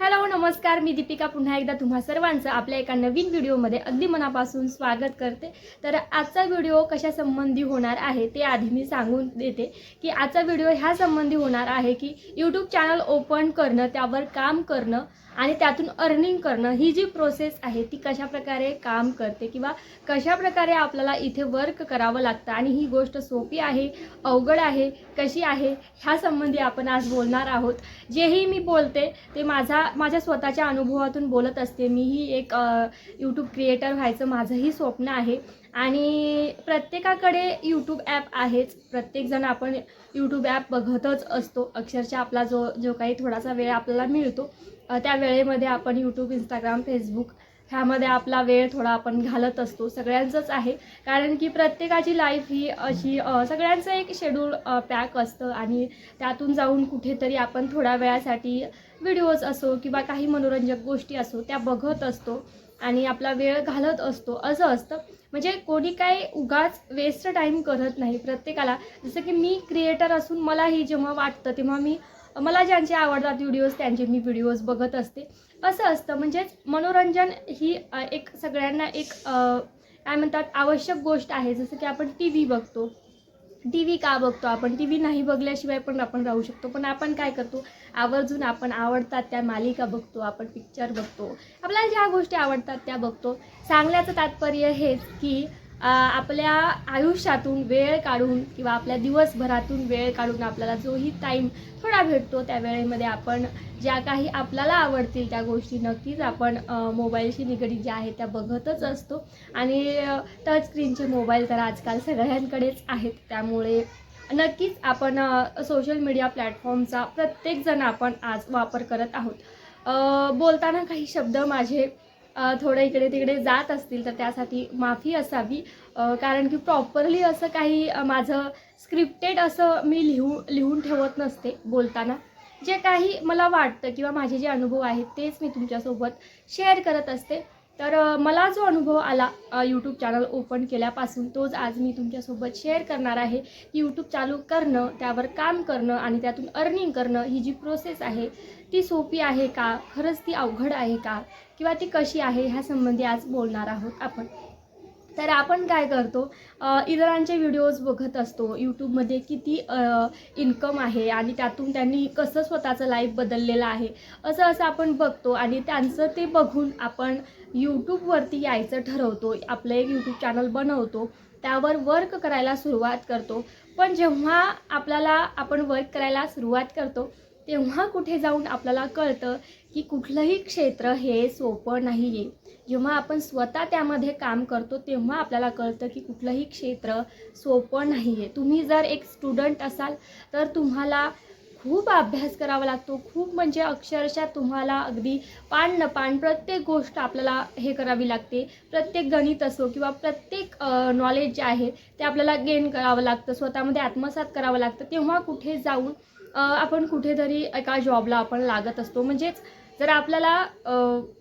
Hello नमस्कार. मी दीपिका. पुन्हा एकदा तुम्हा सर्वांचं आपल्या एका नवीन व्हिडिओमध्ये अगदी मनापासून स्वागत करते. तर आजचा व्हिडिओ कशा संबंधी होणार आहे ते आधी मी सांगून देते की आजचा व्हिडिओ ह्या संबंधी होणार आहे की यूट्यूब चॅनल ओपन करणं त्यावर काम करणं आणि त्यातून अर्निंग करणं ही जी प्रोसेस आहे ती कशाप्रकारे काम करते किंवा कशाप्रकारे आपल्याला इथे वर्क करावं लागतं आणि ही गोष्ट सोपी आहे अवघड आहे कशी आहे ह्यासंबंधी आपण आज बोलणार आहोत. जेही मी बोलते ते माझा माझ्या स्वतःच्या अनुभवातून बोलत असते. मीही एक यूट्यूब क्रिएटर व्हायचं माझंही स्वप्न आहे. आणि प्रत्येकाकडे यूट्यूब ॲप आहेच. प्रत्येकजण आपण यूट्यूब ॲप बघतच असतो. अक्षरशः आपला जो जो काही थोडासा वेळ आपल्याला मिळतो त्या वेळेमध्ये आपण यूट्यूब इंस्टाग्राम फेसबुक ह्यामध्ये आपला वेळ थोडा आपण घालत असतो. सगळ्यांचंच आहे. कारण की प्रत्येकाची लाईफ ही अशी सगळ्यांचं एक शेड्यूल पॅक असतं आणि त्यातून जाऊन कुठेतरी आपण थोड्या वेळासाठी व्हिडिओज असो किंवा काही मनोरंजक गोष्टी असो त्या बघत असतो आणि आपला वेळ घालत असतो. असं असतं. म्हणजे कोणी काय उगाच वेस्ट टाईम करत नाही प्रत्येकाला. जसं की मी क्रिएटर असून मलाही जेव्हा वाटतं तेव्हा मी मला ज्यांचे आवडतात व्हिडिओज त्यांचे मी व्हिडिओज बघत असते. असं असतं म्हणजेच मनोरंजन ही एक सगळ्यांना एक काय म्हणतात आवश्यक गोष्ट आहे. जसं की आपण टी व्ही बघतो. टी व्ही का बघतो आपण? टी व्ही नाही बघल्याशिवाय पण आपण राहू शकतो. पण आपण काय करतो? आवर्जून आपण आवडतात त्या मालिका बघतो आपण पिक्चर बघतो. आपल्याला ज्या गोष्टी आवडतात त्या बघतो. सांगण्याचं तात्पर्य हेच की आपल्या आयुष्यातून वेळ काढून किंवा आपल्या दिवसभरातून वेळ काढून आपल्याला जोही टाईम थोडा भेटतो त्या वेळेमध्ये आपण ज्या काही आपल्याला आवडतील त्या गोष्टी नक्कीच आपण मोबाईलशी निगडीत ज्या आहेत त्या बघतच असतो. आणि टच स्क्रीनचे मोबाईल तर आजकाल सगळ्यांकडेच आहेत. त्यामुळे नक्कीच आपण सोशल मीडिया प्लॅटफॉर्मचा प्रत्येकजण आपण आज वापर करत आहोत. बोलताना काही शब्द माझे थोडं इकडे तिकडे जात असतील तर त्यासाठी माफी असावी. कारण की प्रॉपरली असं काही माझं स्क्रिप्टेड असं मी लिहू लिहून ठेवत नसते बोलताना. जे काही मला वाटतं किंवा माझे जे अनुभव आहेत तेच मी तुमच्यासोबत शेअर करत असते. तर मला जो अनुभव आला यूट्यूब चॅनल ओपन केल्यापासून तोच आज मी तुमच्यासोबत शेअर करणार आहे. की यूट्यूब चालू करणं त्यावर काम करणं आणि त्यातून अर्निंग करणं ही जी प्रोसेस आहे ती सोपी आहे का? खरंच ती अवघड आहे का? किंवा ती कशी आहे ह्या संबंधी आज बोलणार आहोत आपण. तर आपण काय करतो इतरांचे व्हिडिओज बघत असतो. यूट्यूबमध्ये किती इन्कम आहे आणि त्यातून त्यांनी कसं स्वतःचं लाईफ बदललेलं आहे असं असं आपण बघतो आणि त्यांचं ते बघून आपण यूट्यूबवरती यायचं ठरवतो. आपलं एक यूट्यूब चॅनल बनवतो त्यावर वर्क करायला सुरुवात करतो. पण जेव्हा आपल्याला आपण वर्क करायला सुरुवात करतो तेव्हा कुठे जाऊन आपल्याला कळतं की कुठलंही क्षेत्र हे सोपं नाही आहे जेव्हा आपण स्वतः त्यामध्ये काम करतो तेव्हा आपल्याला कळतं की कुठलंही क्षेत्र सोपं नाही आहे तुम्ही जर एक स्टुडंट असाल तर तुम्हाला खूप अभ्यास करावा लागतो. खूप म्हणजे अक्षरशः तुम्हाला अगदी पान न पान प्रत्येक गोष्ट आपल्याला हे करावी लागते. प्रत्येक गणित असो किंवा प्रत्येक नॉलेज जे आहे ते आपल्याला गेन करावं लागतं. स्वतःमध्ये आत्मसात करावं लागतं. तेव्हा कुठे जाऊन आपण कुठेतरी एका जॉबला आपण लागत असतो. म्हणजेच जर आपल्याला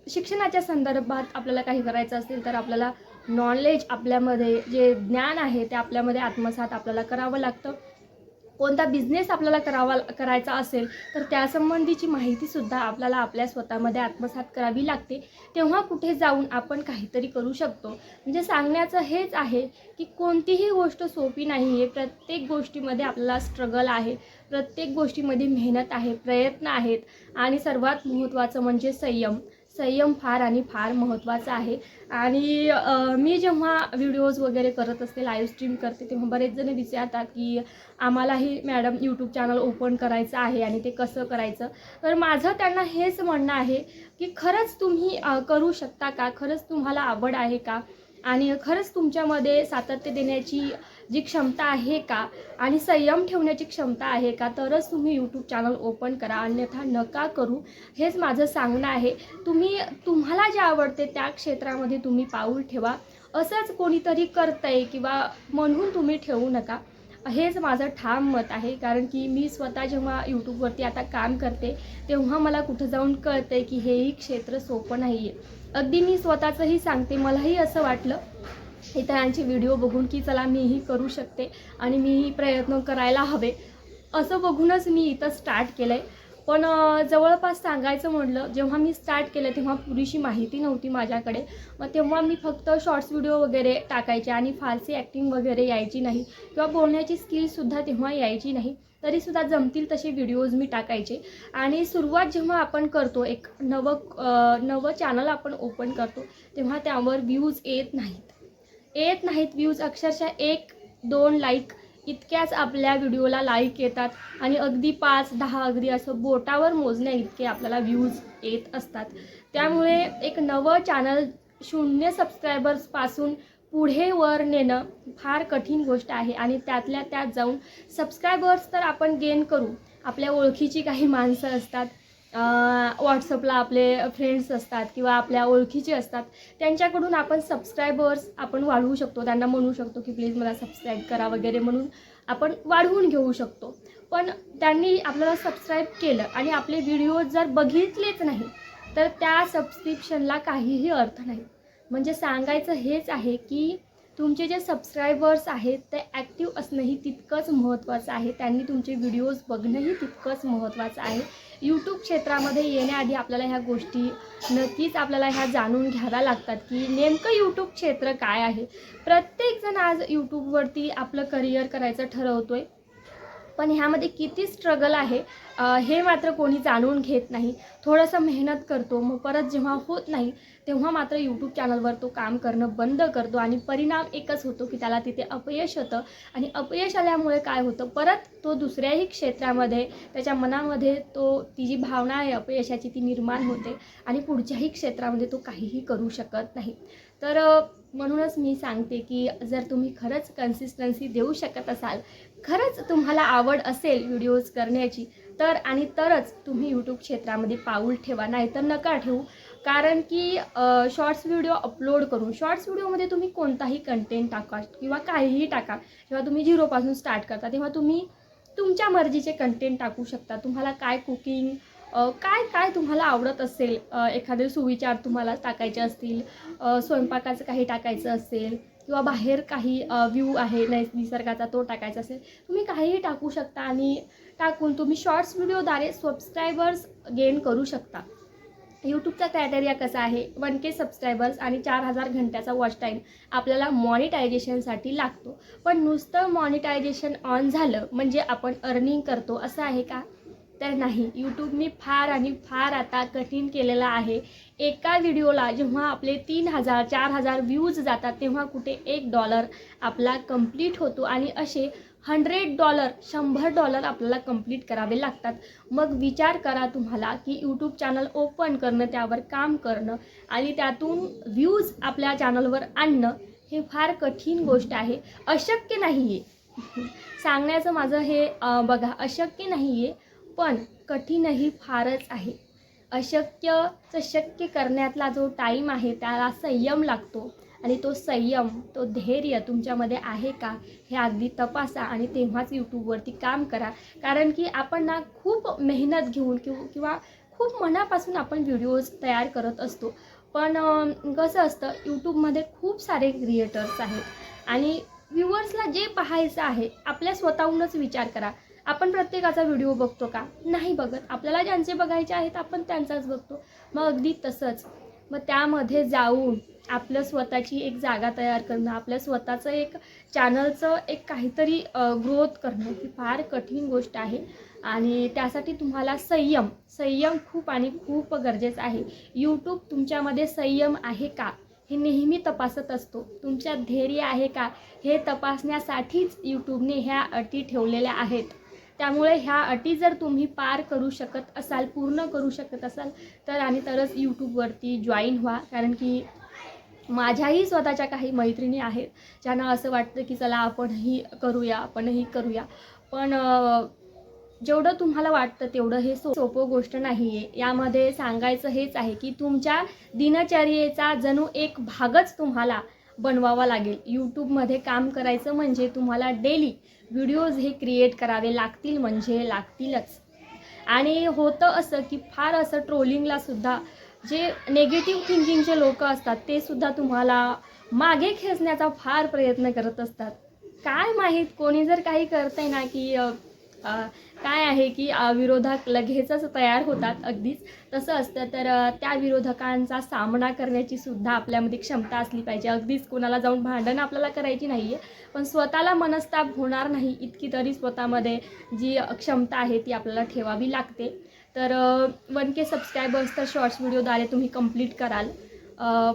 शिक्षणाच्या संदर्भात आपल्याला काही करायचं असेल तर आपल्याला नॉलेज आपल्यामध्ये जे ज्ञान आहे ते आपल्यामध्ये आत्मसात आपल्याला करावं लागतं. कोणता बिझनेस आपल्याला करावा करायचा असेल तर त्यासंबंधीची माहितीसुद्धा आपल्याला आपल्या स्वतःमध्ये आत्मसात करावी लागते. तेव्हा कुठे जाऊन आपण काहीतरी करू शकतो. म्हणजे सांगण्याचं हेच आहे की कोणतीही गोष्ट सोपी नाही आहे प्रत्येक गोष्टीमध्ये आपल्याला स्ट्रगल आहे. प्रत्येक गोष्टीमध्ये मेहनत आहे प्रयत्न आहेत आणि सर्वात महत्त्वाचं म्हणजे संयम. संयम फार आणि फार महत्त्वाचा आहे. आणि मी जेव्हा व्हिडिओज वगैरे करत असते लाईव्ह स्ट्रीम करते तेव्हा बरेच जण विचारतात की आम्हालाही मॅडम यूट्यूब चॅनल ओपन करायचं आहे आणि ते कसं करायचं? तर माझं त्यांना हेच म्हणणं आहे की खरंच तुम्ही करू शकता का? खरंच तुम्हाला आवड आहे का? आणि खरंच तुमच्यामध्ये सातत्य देण्याची जी क्षमता आहे का? आणि संयम ठेवण्याची क्षमता आहे का? तरच तुम्ही यूट्यूब चॅनल ओपन करा. अन्यथा नका करू. हेच माझं सांगणं आहे. तुम्ही तुम्हाला जे आवडते त्या क्षेत्रामध्ये तुम्ही पाऊल ठेवा. असंच कोणीतरी करतंय किंवा म्हणून तुम्ही ठेवू नका. हेच माझं ठाम मत आहे. कारण की मी स्वतः जेव्हा यूट्यूबवरती आता काम करते तेव्हा मला कुठं जाऊन कळतंय की हेही क्षेत्र सोपं नाही आहे अगदी मी स्वतःचंही सांगते. मलाही असं वाटलं. इतरांचे व्हिडिओ बघून की चला मीही करू शकते आणि मीही प्रयत्न करायला हवे. असं बघूनच मी इथं स्टार्ट केलं आहे पण जवळपास सांगायचं म्हटलं जेव्हा मी स्टार्ट केलं तेव्हा पुरेशी माहिती नव्हती माझ्याकडे. मग तेव्हा मी फक्त शॉर्ट्स व्हिडिओ वगैरे टाकायचे आणि फारसी ॲक्टिंग वगैरे यायची नाही किंवा बोलण्याची स्किलसुद्धा तेव्हा यायची नाही. तरीसुद्धा जमतील तसे व्हिडिओज मी टाकायचे. आणि सुरुवात जेव्हा आपण करतो एक नवं नवं चॅनल आपण ओपन करतो तेव्हा त्यावर व्ह्यूज येत नाहीत. येत नाहीत व्ह्यूज अक्षरशः एक दोन लाईक इतक्याच आपल्या व्हिडिओला लाईक येतात. आणि अगदी पाच दहा अगदी असं बोटावर मोजण्या इतके आपल्याला व्ह्यूज येत असतात. त्यामुळे एक नवं चॅनल शून्य सबस्क्रायबर्सपासून पुढे वर नेणं फार कठीण गोष्ट आहे. आणि त्यातल्या त्यात जाऊन सबस्क्रायबर्स तर आपण गेन करू. आपल्या ओळखीची काही माणसं असतात. व्हॉट्सअपला आपले फ्रेंड्स असतात किंवा आपल्या ओळखीचे असतात त्यांच्याकडून आपण सबस्क्रायबर्स आपण वाढवू शकतो. त्यांना म्हणू शकतो की प्लीज मला सबस्क्राईब करा वगैरे म्हणून आपण वाढवून घेऊ शकतो. पण त्यांनी आपल्याला सबस्क्राईब केलं आणि आपले व्हिडिओ जर बघितलेच नाही तर त्या सबस्क्रिप्शनला काहीही अर्थ नाही. म्हणजे सांगायचं हेच आहे की तुमचे जे सबस्क्रायबर्स आहेत ते ॲक्टिव्ह असणंही तितकंच महत्त्वाचं आहे. त्यांनी तुमचे व्हिडिओज बघणंही तितकंच महत्त्वाचं आहे. यूट्यूब क्षेत्रामध्ये येण्याआधी आपल्याला ह्या गोष्टी नक्कीच आपल्याला ह्या जाणून घ्याव्या लागतात की नेमकं यूट्यूब क्षेत्र काय आहे? प्रत्येकजण आज यूट्यूबवरती आपलं करिअर करायचं ठरवतो आहे पण ह्यामध्ये किती स्ट्रगल आहे हे मात्र कोणी जाणून घेत नाही. थोडंसं मेहनत करतो मग परत जेव्हा होत नाही तेव्हा मात्र यूट्यूब चॅनलवर तो काम करणं बंद करतो आणि परिणाम एकच होतो की त्याला तिथे अपयश होतं आणि अपयश आल्यामुळे काय होतं परत तो दुसऱ्याही क्षेत्रामध्ये त्याच्या मनामध्ये तो ती जी भावना आहे अपयशाची ती निर्माण होते आणि पुढच्याही क्षेत्रामध्ये तो काहीही करू शकत नाही. तर म्हणूनच मी सांगते की जर तुम्ही खरंच कन्सिस्टन्सी देऊ शकत असाल खरंच तुम्हाला आवड असेल व्हिडिओज करण्याची तर आणि तरच तुम्ही यूट्यूब क्षेत्रामध्ये पाऊल ठेवा नाहीतर नका ठेवू. कारण की शॉर्ट्स व्हिडिओ अपलोड करून शॉर्ट्स व्हिडिओमध्ये तुम्ही कोणताही कंटेंट टाका किंवा काहीही टाका. जेव्हा तुम्ही झिरोपासून स्टार्ट करता तेव्हा तुम्ही तुमच्या मर्जीचे कंटेंट टाकू शकता. तुम्हाला काय कुकिंग काय काय तुम्हाला आवडत असेल एखादे सुविचार तुम्हाला टाकायचे असतील स्वयंपाकाचं काही टाकायचं असेल किंवा बाहेर काही व्ह्यू आहे नैस निसर्गाचा तो टाकायचा असेल तुम्ही काहीही टाकू शकता आणि टाकून तुम्ही शॉर्ट्स व्हिडिओद्वारे सबस्क्रायबर्स गेन करू शकता. यूट्यूबचा क्रायटेरिया कसा आहे? वन के सबस्क्रायबर्स आणि चार हजार घंट्याचा वॉच टाईम आपल्याला मॉनिटायझेशनसाठी लागतो. पण नुसतं मॉनिटायझेशन ऑन झालं म्हणजे आपण अर्निंग करतो असं आहे का? तर नाही. यूट्यूबने फार आणि फार आता कठीण केलेलं आहे. एका व्हिडिओला जेव्हा आपले तीन हजार चार हजार व्ह्यूज जातात तेव्हा कुठे एक डॉलर आपला कंप्लीट होतो आणि असे हंड्रेड डॉलर शंभर डॉलर आपल्याला कंप्लीट करावे लागतात. मग विचार करा तुम्हाला की यूट्यूब चॅनल ओपन करणं त्यावर काम करणं आणि त्यातून व्ह्यूज आपल्या चॅनलवर आणणं हे फार कठीण गोष्ट आहे. अशक्य नाही आहे सांगण्याचं माझं हे बघा अशक्य नाही आहे पण कठीणही फारच आहे. अशक्यचं शक्य करण्यातला जो टाईम आहे त्याला संयम लागतो. आणि तो संयम तो धैर्य तुमच्यामध्ये आहे का हे अगदी तपासा आणि तेव्हाच यूट्यूबवरती काम करा. कारण की आपण ना खूप मेहनत घेऊन किंवा किंवा खूप मनापासून आपण व्हिडिओज तयार करत असतो. पण कसं असतं यूट्यूबमध्ये खूप सारे क्रिएटर्स आहेत. आणि व्ह्युअर्सला जे पाहायचं आहे आपल्या स्वतःहूनच विचार करा. आपण प्रत्येकाचा व्हिडिओ बघतो का? नाही बघत. आपल्याला ज्यांचे बघायचे आहेत आपण त्यांचाच बघतो. मग अगदी तसंच. मग त्यामध्ये जाऊन आपलं स्वतःची एक जागा तयार करणं आपल्या स्वतःचं एक चॅनलचं एक काहीतरी ग्रोथ करणं ही फार कठीण गोष्ट आहे. आणि त्यासाठी तुम्हाला संयम संयम खूप आणि खूप गरजेचं आहे. यूट्यूब तुमच्यामध्ये संयम आहे का? हे नेहमी तपासत असतो. तुमच्यात धैर्य आहे का? हे तपासण्यासाठीच यूट्यूबने ह्या अटी ठेवलेल्या आहेत. त्यामुळे ह्या अटी जर तुम्ही पार करू शकत असाल पूर्ण करू शकत असाल तर आणि तरच यूट्यूबवरती जॉईन व्हा. कारण की माझ्याही स्वतःच्या काही मैत्रिणी आहेत ज्यांना असं वाटतं की चला आपणही करूया आपणही करूया. पण जेवढं तुम्हाला वाटतं तेवढं हे सो सोपं गोष्ट नाही आहे यामध्ये सांगायचं हेच आहे की तुमच्या दिनचर्येचा जणू एक भागच तुम्हाला बनवावा लागेल. यूट्यूबमध्ये काम करायचं म्हणजे तुम्हाला डेली व्हिडिओज हे क्रिएट करावे लागतील म्हणजे लागतीलच. आणि होतं असं की फार असं ट्रोलिंगला सुद्धा जे नेगेटिव्ह थिंकिंगचे लोक असतात ते सुद्धा तुम्हाला मागे खेचण्याचा फार प्रयत्न करत असतात. काय माहीत कोणी जर काही करतंय ना की काय आहे की विरोधक लगेचच तयार होतात अगदीच तसं असतं. तर त्या विरोधकांचा सामना करण्याची सुद्धा आपल्यामध्ये क्षमता असली पाहिजे. अगदीच कोणाला जाऊन भांडण आपल्याला करायची नाही आहे पण स्वतःला मनस्ताप होणार नाही इतकी तरी स्वतःमध्ये जी क्षमता आहे ती आपल्याला ठेवावी लागते. तर वन के सबस्क्रायबर्स तर शॉर्ट्स व्हिडिओद्वारे तुम्ही कंप्लीट कराल.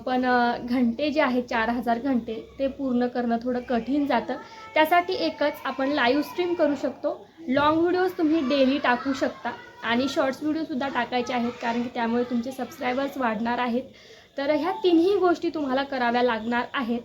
पण घंटे जे आहेत चार हजार घंटे ते पूर्ण करणं थोडं कठीण जातं. त्यासाठी एकच आपण लाईव्ह स्ट्रीम करू शकतो. लॉंग व्हिडिओज तुम्ही डेली टाकू शकता. आणि शॉर्ट्स व्हिडिओसुद्धा टाकायचे आहेत कारण की त्यामुळे तुमचे सबस्क्रायबर्स वाढणार आहेत. तर ह्या तिन्ही गोष्टी तुम्हाला कराव्या लागणार आहेत.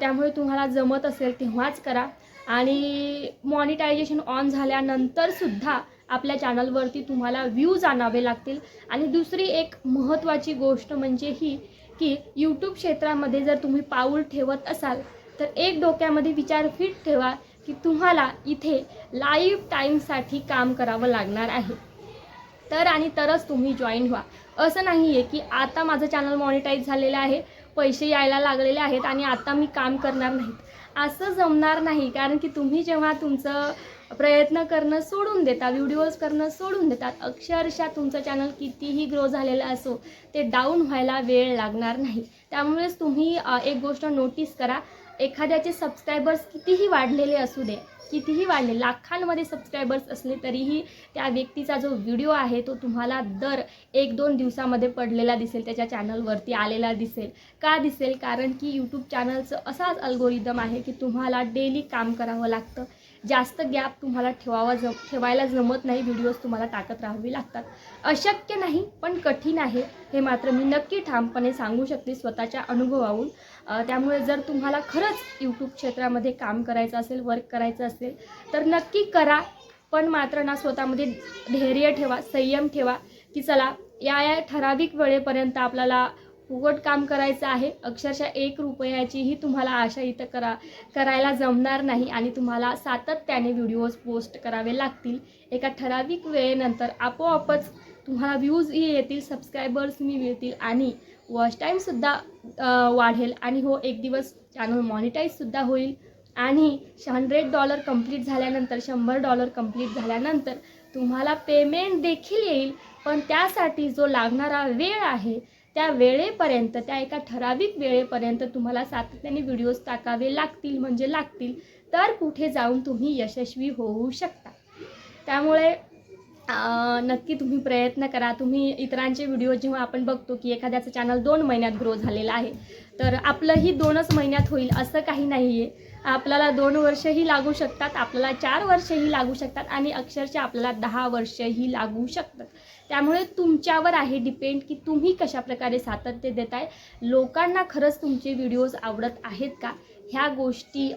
त्यामुळे तुम्हाला जमत असेल तेव्हाच करा. आणि मॉनिटायझेशन ऑन झाल्यानंतरसुद्धा आपल्या चॅनलवरती तुम्हाला व्ह्यूज आणावे लागतील. आणि दुसरी एक महत्त्वाची गोष्ट म्हणजे ही की यूट्यूब क्षेत्रामध्ये जर तुम्ही पाऊल ठेवत असाल तर एक डोक्यामध्ये विचार फिट ठेवा. की तुम्हाला इथे लाईफ टाईमसाठी काम करावं लागणार आहे. तर आणि तरच तुम्ही जॉईन व्हा. असं नाही आहे की आता माझं चॅनल मॉनिटाईज झालेलं आहे पैसे यायला लागलेले आहेत आणि आता मी काम करणार नाहीत असं जमणार नाही कारण की तुम्ही जेव्हा तुमचं प्रयत्न करणं सोडून देता व्हिडिओज करणं सोडून देतात अक्षरशः तुमचं चॅनल कितीही ग्रो झालेलं असो ते डाऊन व्हायला वेळ लागणार नाही. त्यामुळेच तुम्ही एक गोष्ट नोटीस करा एखाद्याचे सबस्क्रायबर्स कितीही वाढलेले असू दे कितीही वाढले लाखांमध्ये सबस्क्रायबर्स असले तरीही त्या व्यक्तीचा जो व्हिडिओ आहे तो तुम्हाला दर एक दोन दिवसामध्ये पडलेला दिसेल त्याच्या चॅनलवरती आलेला दिसेल. का दिसेल? कारण की यूट्यूब चॅनलचं असाच अल्गोरिदम आहे की तुम्हाला डेली काम करावं लागतं. जास्त गॅप तुम्हाला ठेवावा जम ठेवायला जमत नाही. व्हिडिओज तुम्हाला टाकत राहावी लागतात. अशक्य नाही पण कठीण आहे. हे मात्र मी नक्की ठामपणे सांगू शकते स्वतःच्या अनुभवाहून त्यामुळे जर तुम्हाला खरंच यूट्यूब क्षेत्रामध्ये काम करायचं असेल वर्क करायचं असेल तर नक्की करा. पण मात्र ना स्वतःमध्ये धैर्य ठेवा संयम ठेवा की चला या या ठराविक वेळेपर्यंत आपल्याला फुकट काम करायचं आहे. अक्षरशः एक रुपयाचीही तुम्हाला आशा इथं करा करायला जमणार नाही आणि तुम्हाला सातत्याने व्हिडिओज पोस्ट करावे लागतील. एका ठराविक वेळेनंतर आपोआपच तुम्हाला व्ह्यूजही येतील सबस्क्रायबर्स मी मिळतील आणि वॉच टाईमसुद्धा वाढेल. आणि हो एक दिवस चॅनल मॉनिटाईजसुद्धा होईल. आणि हंड्रेड डॉलर कंप्लीट झाल्यानंतर शंभर डॉलर कंप्लीट झाल्यानंतर तुम्हाला पेमेंट देखील येईल. पण त्यासाठी जो लागणारा वेळ आहे त्या वेळेपर्यंत त्या एका ठराविक वेळेपर्यंत तुम्हाला सातत्याने व्हिडिओज टाकावे लागतील म्हणजे लागतील. तर कुठे जाऊन तुम्ही यशस्वी होऊ शकता. त्यामुळे नक्की तुम्ही प्रयत्न करा. तुम्ही इतरांचे व्हिडिओ जेव्हा आपण बघतो की एखाद्याचं चॅनल दोन महिन्यात ग्रो झालेलं आहे तर आपलंही दोनच महिन्यात होईल असं काही नाही आहे आपल्याला दोन वर्षही लागू शकतात आपल्याला चार वर्षही लागू शकतात आणि अक्षरशः आपल्याला दहा वर्षही लागू शकतात. त्यामुळे तुमच्यावर आहे डिपेंड की तुम्ही कशा प्रकारे सातत्य देताय. लोकांना खरंच तुमचे व्हिडिओज आवडत आहेत का? ह्या गोष्टी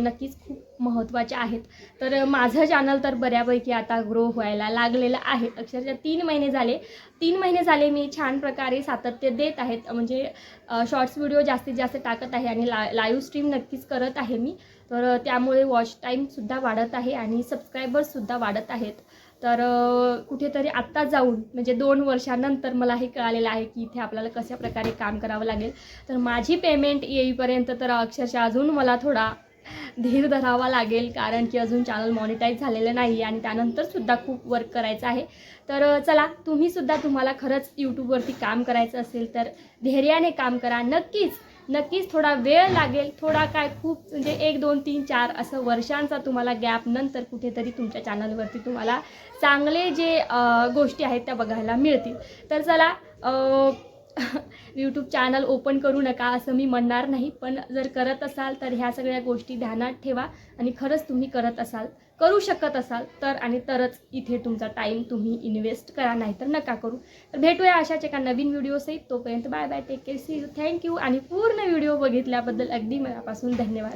नक्कीच खूप महत्त्वाच्या आहेत. तर माझं चॅनल तर बऱ्यापैकी आता ग्रो व्हायला लागलेलं आहे. अक्षरशः तीन महिने झाले. तीन महिने झाले मी छान प्रकारे सातत्य देत आहेत. म्हणजे शॉर्ट्स व्हिडिओ जास्तीत जास्त टाकत आहे आणि ला लाईव्ह स्ट्रीम नक्कीच करत आहे मी. तर त्यामुळे वॉच टाईमसुद्धा वाढत आहे आणि सबस्क्रायबर्ससुद्धा वाढत आहेत. तर कुठेतरी आत्ता जाऊन म्हणजे दोन वर्षानंतर मला हे कळालेलं आहे की इथे आपल्याला कशा प्रकारे काम करावं लागेल. तर माझी पेमेंट येईपर्यंत तर अक्षरशः अजून मला थोडा धीर धरावा लागेल कारण की अजून चॅनल मॉनिटाईज झालेलं नाही आणि त्यानंतरसुद्धा खूप वर्क करायचं आहे. तर चला तुम्हीसुद्धा तुम्हाला खरंच यूट्यूबवरती काम करायचं असेल तर धैर्याने काम करा. नक्कीच नक्कीच थोडा वेळ लागेल थोडा काय खूप म्हणजे एक दोन तीन चार असं वर्षांचा तुम्हाला गॅप नंतर कुठेतरी तुमच्या चॅनलवरती तुम्हाला चांगले जे गोष्टी आहेत त्या बघायला मिळतील. तर चला यूट्यूब चॅनल ओपन करू नका असं मी म्हणणार नाही. पण जर करत असाल तर ह्या सगळ्या गोष्टी ध्यानात ठेवा आणि खरंच तुम्ही करत असाल करू शकत असाल तर आणि तरच इथे तुमचा टाईम तुम्ही इन्व्हेस्ट करा नाही तर नका करू. तर भेटूया अशाच एका नवीन व्हिडिओसहित तोपर्यंत bye bye take care see you thank you आणि पूर्ण व्हिडिओ बघितल्याबद्दल अगदी मनापासून धन्यवाद.